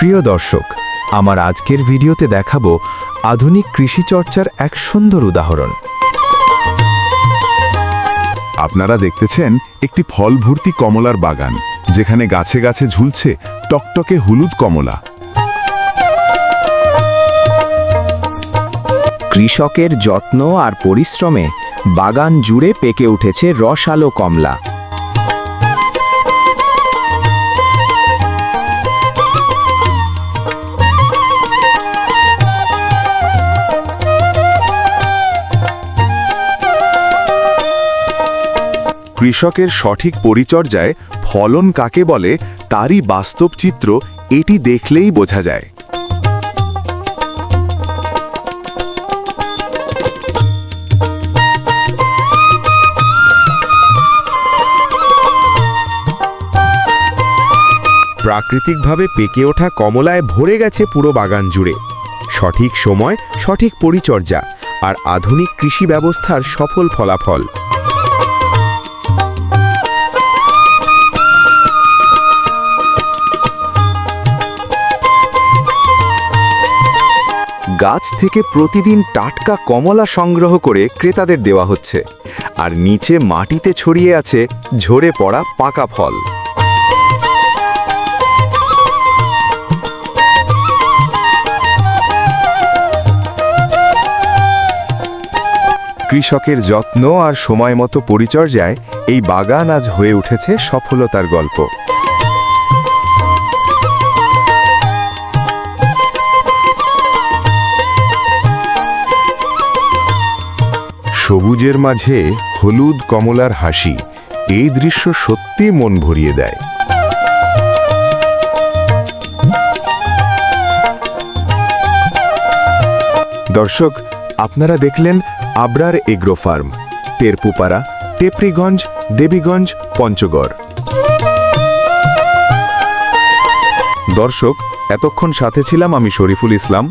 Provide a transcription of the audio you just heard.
প্রিয় দর্শক, আমার আজকের ভিডিওতে দেখাবো আধুনিক কৃষি চর্চার এক সুন্দর উদাহরণ। আপনারা দেখতেছেন একটি ফল ভর্তি কমলার বাগান, যেখানে গাছে গাছে ঝুলছে টকটকে হলুদ কমলা। কৃষকের যত্ন আর পরিশ্রমে বাগান জুড়ে পেকে উঠেছে রসালো কমলা। কৃষকের সঠিক পরিচর্যায় ফলন কাকে বলে তারই বাস্তব চিত্র এটি দেখলেই বোঝা যায়। প্রাকৃতিকভাবে পেকে ওঠা কমলায় ভরে গেছে পুরো বাগান জুড়ে। সঠিক সময়, সঠিক পরিচর্যা আর আধুনিক কৃষি ব্যবস্থার সফল ফলাফল। গাছ থেকে প্রতিদিন টাটকা কমলা সংগ্রহ করে ক্রেতাদের দেওয়া হচ্ছে। আর নিচে মাটিতে ছড়িয়ে আছে ঝরে পড়া পাকা ফল। কৃষকের যত্ন আর সময় মতো পরিচর্যায় এই বাগান আজ হয়ে উঠেছে সফলতার গল্প। সবুজের মাঝে হলুদ কমলার হাসি, এই দৃশ্য সত্যি মন ভরিয়ে দেয়। দর্শক, আপনারা দেখলেন আবরার এগ্রো ফার্ম, তেরপুপাড়া, টেপরিগঞ্জ, দেবীগঞ্জ, পঞ্চগড়। দর্শক, এতক্ষণ সাথে ছিলাম আমি শরীফুল ইসলাম।